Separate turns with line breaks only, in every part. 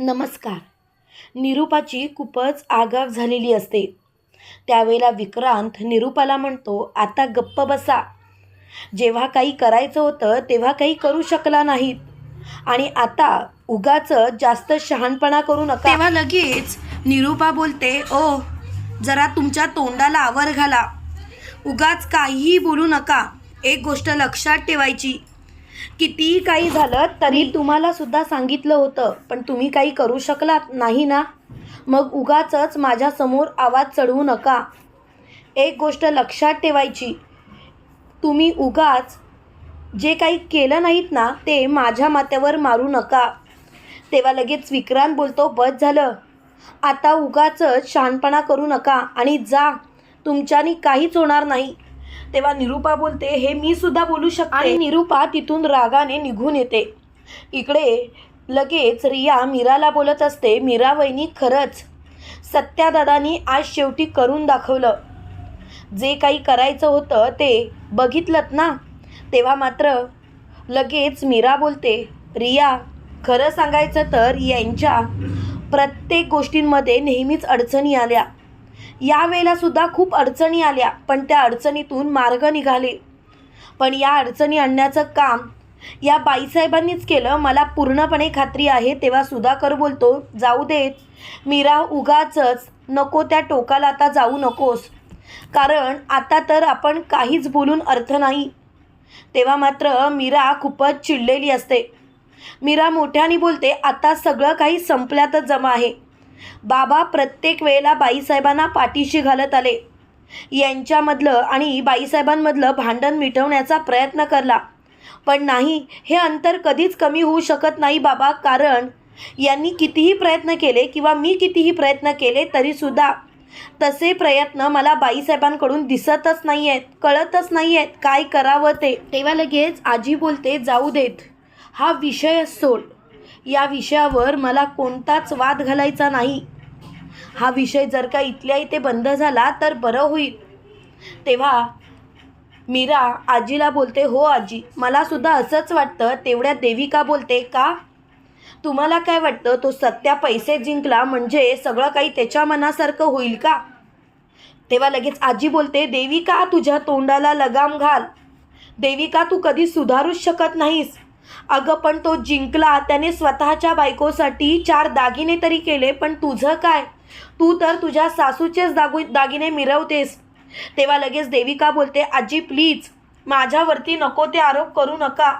नमस्कार. निरूपाची खूपच आगाव झालेली असते. त्यावेळेला विक्रांत निरूपाला म्हणतो आता गप्प बसा. जेव्हा काही करायचं होतं तेव्हा काही करू शकला नाहीत. आणि आता उगाच जास्त शहाणपणा करू नका. तेव्हा लगेच निरूपा बोलते ओ जरा तुमच्या तोंडाला आवर घाला. उगाच काहीही बोलू नका. एक गोष्ट लक्षात ठेवायची. कितीही काही झालं तरी तुम्हाला सुद्धा सांगितलं होतं पण तुम्ही काही करू शकलात नाही ना? मग उगाच माझ्यासमोर आवाज चढवू नका. एक गोष्ट लक्षात ठेवायची तुम्ही उगाच जे काही केलं नाहीत ना ते माझ्या माथ्यावर मारू नका. तेव्हा लगेच विक्रांत बोलतो बस झालं. आता उगाच शहाणपणा करू नका आणि जा. तुमच्यानी काहीच होणार नाही. तेव्हा निरूपा बोलते हे मी सुद्धा बोलू शकते. आणि निरूपा तिथून रागाने निघून येते. इकडे लगेच रिया मीराला बोलत असते मीरा वहिनी खरंच सत्यादादानी आज शेवटी करून दाखवलं. जे काही करायचं होतं ते बघितलं ना? तेव्हा मात्र लगेच मीरा बोलते रिया खरं सांगायचं तर यांच्या प्रत्येक गोष्टींमध्ये नेहमीच अडचणी आल्या. यावेळेला सुद्धा खूप अडचणी आल्या पण त्या अडचणीतून मार्ग निघाले. पण या अडचणी आणण्याचं काम या बाईसाहेबांनीच केलं. मला पूर्णपणे खात्री आहे तेव्हा सुधाकर बोलतो जाऊ देत. मीरा उगाचच. नको त्या टोकाला आता जाऊ नकोस. कारण आता तर आपण काहीच बोलून अर्थ नाही. तेव्हा मात्र मीरा खूपच चिडलेली असते. मीरा मोठ्याने बोलते आता सगळं काही संपल्यातच जमा आहे. बाबा प्रत्येक वेळेला बाईसाहेबांना पाठीशी घालत आले. यांच्यामधलं आणि बाईसाहेबांमधलं भांडण मिटवण्याचा प्रयत्न करला. पण नाही हे अंतर कधीच कमी होऊ शकत नाही बाबा कारण यांनी कितीही प्रयत्न केले किंवा मी कितीही प्रयत्न केले तरीसुद्धा तसे प्रयत्न मला बाईसाहेबांकडून दिसतच नाही आहेत कळतच नाही आहेत काय करावं ते. तेव्हा लगेच आजी बोलते जाऊ देत हा विषय सोड. या विषयावर मला कोणताच वाद घालायचा नाही. हा विषय जर का इथल्या इथे बंद झाला तर बरं होईल. तेव्हा मीरा आजीला बोलते हो आजी मला सुद्धा असंच वाटतं तेवढ्या देविका बोलते का? तुम्हाला काय वाटतं तो सत्या पैसे जिंकला म्हणजे सगळं काही त्याच्या मनासारखं होईल का? तेव्हा लगेच आजी बोलते देविका तुझ्या तोंडाला लगाम घाल? देविका तू कधी सुधारूच शकत नाहीस? अगं पण तो जिंकला. त्याने स्वतःच्या बायकोसाठी चार दागिने तरी केले पण तुझं काय? तू तर तुझ्या सासूचेच दागू दागिने मिरवतेस. तेव्हा लगेच देविका बोलते आजी प्लीज माझ्यावरती नको ते आरोप करू नका.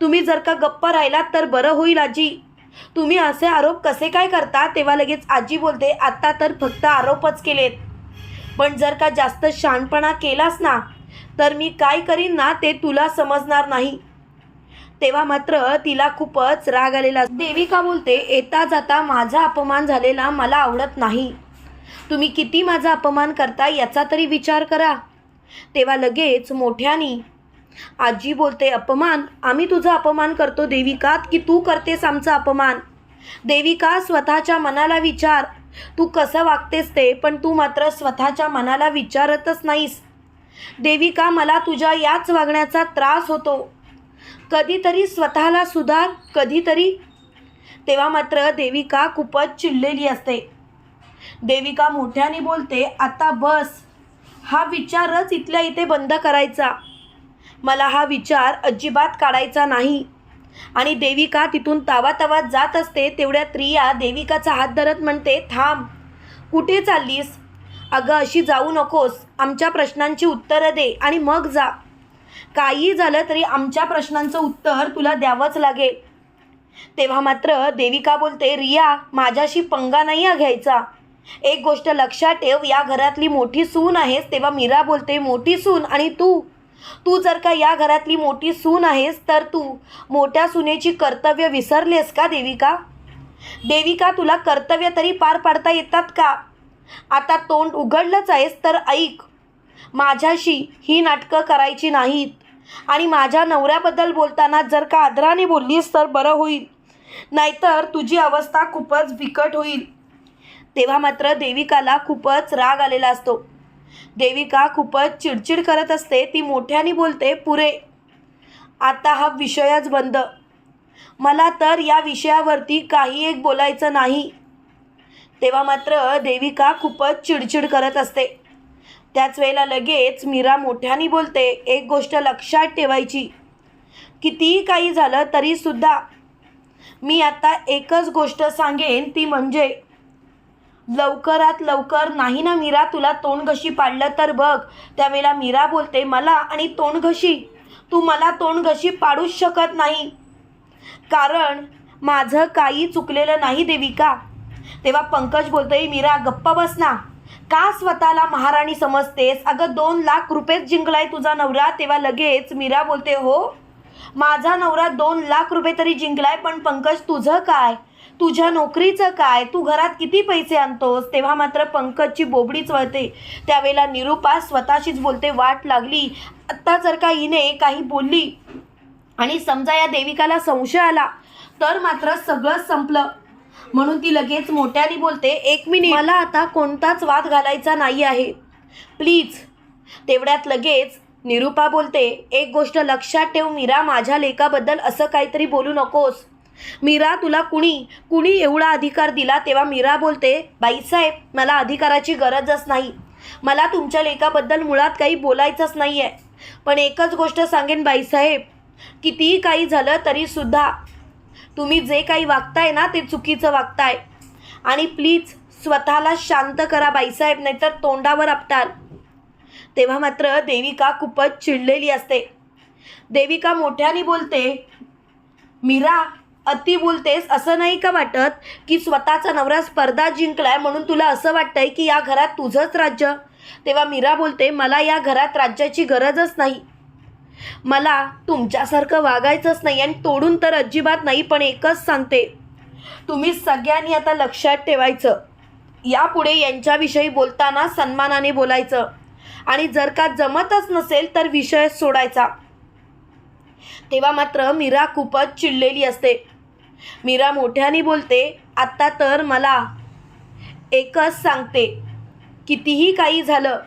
तुम्ही जर का गप्प राहिलात तर बरं होईल आजी. तुम्ही असे आरोप कसे काय करता? तेव्हा लगेच आजी बोलते आत्ता तर फक्त आरोपच केलेत. पण जर का जास्त शहाणपणा केलास ना तर मी काय करीन ना ते तुला समजणार नाही. तेव्हा मात्र तिला खूपच राग आलेला देविका बोलते येता जाता माझा अपमान झालेला मला आवडत नाही. तुम्ही किती माझा अपमान करता याचा तरी विचार करा. तेव्हा लगेच मोठ्यानी आजी बोलते अपमान? आम्ही तुझा अपमान करतो देविका की तू करतेस आमचा अपमान? देविका स्वतःच्या मनाला विचार तू कसं वागतेस ते पण तू मात्र स्वतःच्या मनाला विचारतच नाहीस. देविका मला तुझ्या याच वागण्याचा त्रास होतो. कधीतरी स्वतःला सुधार कधीतरी. तेव्हा मात्र देविका खूपच चिडलेली असते. देविका मोठ्याने बोलते आता बस. हा विचारच इथल्या इथे बंद करायचा. मला हा विचार अजिबात काढायचा नाही. आणि देविका तिथून तावातावात जात असते तेवढ्यात रिया देविकाचा हात धरत म्हणते थांब. कुठे चाललीस? अगं अशी जाऊ नकोस. आमच्या प्रश्नांची उत्तरं दे आणि मग जा. काही झालं तरी आमच्या प्रश्नांचं उत्तर तुला द्यावंच लागेल. तेव्हा मात्र देविका बोलते रिया माझ्याशी पंगा नाही आहे घ्यायचा. एक गोष्ट लक्षात ठेव या घरातली मोठी सून आहेस. तेव्हा मीरा बोलते मोठी सून? आणि तू? तू जर का या घरातली मोठी सून आहेस तर तू मोठ्या सुनेची कर्तव्य विसरलेस का देविका? देविका तुला कर्तव्य तरी पार पाडता येतात का? आता तोंड उघडलंच आहेस तर ऐक. माझ्याशी ही नाटकं करायची नाहीत. आणि माझ्या नवऱ्याबद्दल बोलताना जर का आदराने बोललीस तर बरं होईल. नाहीतर तुझी अवस्था खूपच बिकट होईल. तेव्हा मात्र देविकाला खूपच राग आलेला असतो. देविका खूपच चिडचिड करत असते ती मोठ्याने बोलते पुरे आता हा विषयच बंद. मला तर या विषयावरती काही एक बोलायचं नाही. तेव्हा मात्र देविका खूपच चिडचिड करत असते. त्याच वेळेला लगेच मीरा मोठ्याने बोलते एक गोष्ट लक्षात ठेवायची. कितीही काही झालं तरीसुद्धा मी आता एकच गोष्ट सांगेन ती म्हणजे लवकरात लवकर नाही ना मीरा तुला तोंडघशी पाडलं तर बघ. त्यावेळेला मीरा बोलते मला आणि तोंडघशी? तू मला तोंडघशी पाडूच शकत नाही. कारण माझं काही चुकलेलं नाही देविका. तेव्हा पंकज बोलतोय मीरा गप्पा बस ना. का स्वतःला महाराणी समजतेस? अगं दोन लाख रुपयेच जिंकलाय तुझा नवरा. तेव्हा लगेच मीरा बोलते हो माझा नवरा दोन लाख रुपये तरी जिंकलाय पण पंकज तुझं काय? तुझ्या नोकरीचं काय? तू घरात किती पैसे आणतोस? तेव्हा मात्र पंकजची बोबडीच वळते त्यावेळेला निरुपा स्वतःशीच बोलते वाट लागली. आत्ता जर का हिने काही बोलली आणि समजा या देविकाला संशय आला तर मात्र सगळं संपलं. म्हणून ती लगेच मोठ्याने बोलते एक मिनिट मला आता कोणताच वाद घालायचा नाही आहे. प्लीज. तेवढ्यात लगेच निरुपा बोलते एक गोष्ट लक्षात ठेव मीरा माझ्या लेकाबद्दल असं काहीतरी बोलू नकोस. मीरा तुला कुणी कुणी एवढा अधिकार दिला तेव्हा मीरा बोलते बाईसाहेब मला अधिकाराची गरजच नाही. मला तुमच्या लेकाबद्दल मुळात काही बोलायचंच नाही आहे पण एकच गोष्ट सांगेन बाईसाहेब कितीही काही झालं तरीसुद्धा तुम्ही जे काही वागताय ना ते चुकीचं वागताय. आणि प्लीज स्वतःला शांत करा बाईसाहेब नाहीतर तोंडावर आपटाल. तेव्हा मात्र देविका खूपच चिडलेली असते. देविका मोठ्याने बोलते मीरा अति बोलतेस असं नाही का वाटत की स्वतःचा नवरा स्पर्धा जिंकलाय म्हणून तुला असं वाटतंय की या घरात तुझंच राज्य? तेव्हा मीरा बोलते मला या घरात राज्याची गरजच नाही. मला तुमच्यासारखं वागायचंच नाही आणि तोडून तर अजिबात नाही पण एकच सांगते. तुम्ही सगळ्यांनी आता लक्षात ठेवायचं. यापुढे यांच्याविषयी बोलताना सन्मानाने बोलायचं. आणि जर का जमतच नसेल तर विषय सोडायचा. तेव्हा मात्र मीरा खूपच चिडलेली असते. मीरा मोठ्याने बोलते आत्ता तर मला एकच सांगते. कितीही काही झालं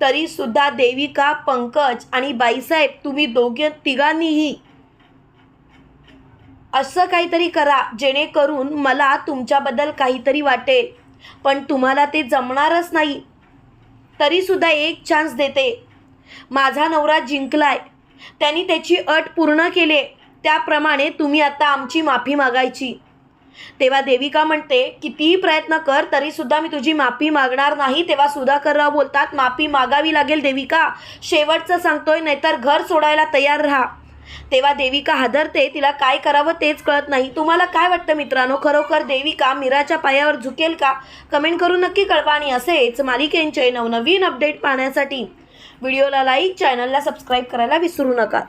तरीसुद्धा देविका पंकज आणि बाईसाहेब तुम्ही दोघे तिघांनीही असं काहीतरी करा जेणेकरून मला तुमच्याबद्दल काहीतरी वाटेल. पण तुम्हाला ते जमणारच नाही. तरीसुद्धा एक चान्स देते. माझा नवरा जिंकलाय. त्यांनी त्याची अट पूर्ण केली. त्याप्रमाणे तुम्ही आता आमची माफी मागायची. तेव्हा देविका म्हणते कितीही प्रयत्न कर तरीसुद्धा मी तुझी माफी मागणार नाही. तेव्हा सुधाकरराव बोलतात माफी मागावी लागेल देविका. शेवटचं सांगतोय नाहीतर घर सोडायला तयार राहा. तेव्हा देविका हादरते तिला काय करावं तेच कळत नाही. तुम्हाला काय वाटतं मित्रांनो? खरोखर देविका मीराच्या पायावर झुकेल का? कमेंट करून नक्की कळवा आणि असेच मालिकेंचे नवनवीन अपडेट पाहण्यासाठी. व्हिडिओला लाईक चॅनलला सबस्क्राईब करायला विसरू नका.